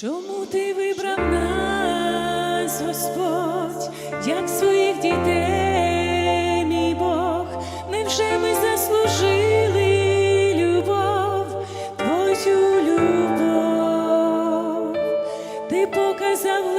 Чому ти вибрав нас, Господь, як своїх дітей, мій Бог? Невже ми заслужили любов, твою любов? Ти показав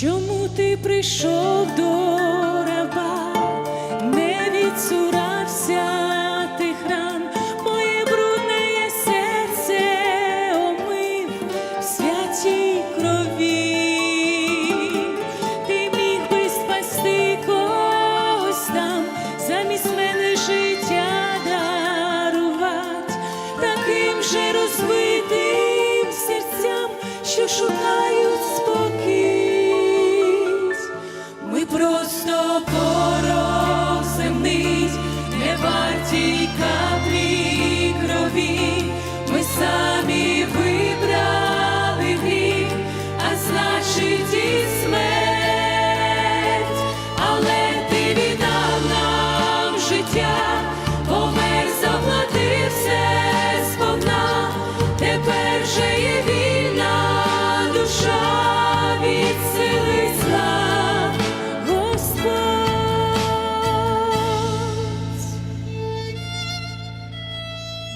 чому ти прийшов до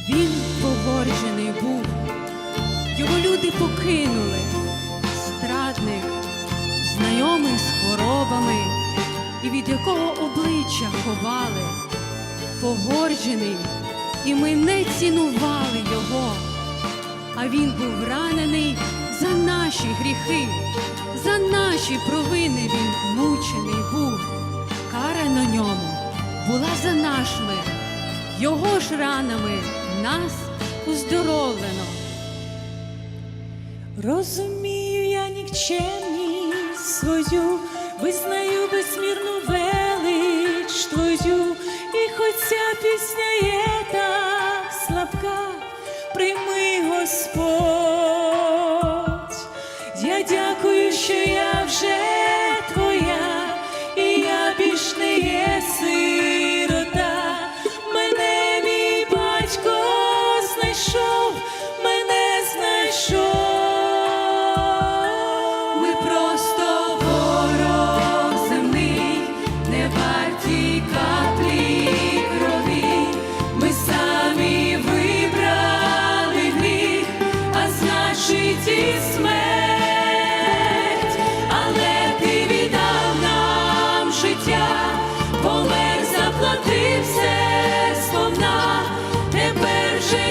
Він погорджений був, його люди покинули, страдник, знайомий з хворобами, і від якого обличчя ховали, погорджений, і ми не цінували його, а він був ранений за наші гріхи, за наші провини він мучений був. Кара на ньому була за наш мир. Його ж ранами нас уздоровлено. Розумію я нікчемність свою, визнаю безмірну велич твою, і хоч ця пісня є так слабка, прийми Господь. Просто ворог земний, не варті каплі крові. Ми самі вибрали гріх, а значить і смерть. Але ти віддав нам життя, помер, заплатив все сповна. Тепер же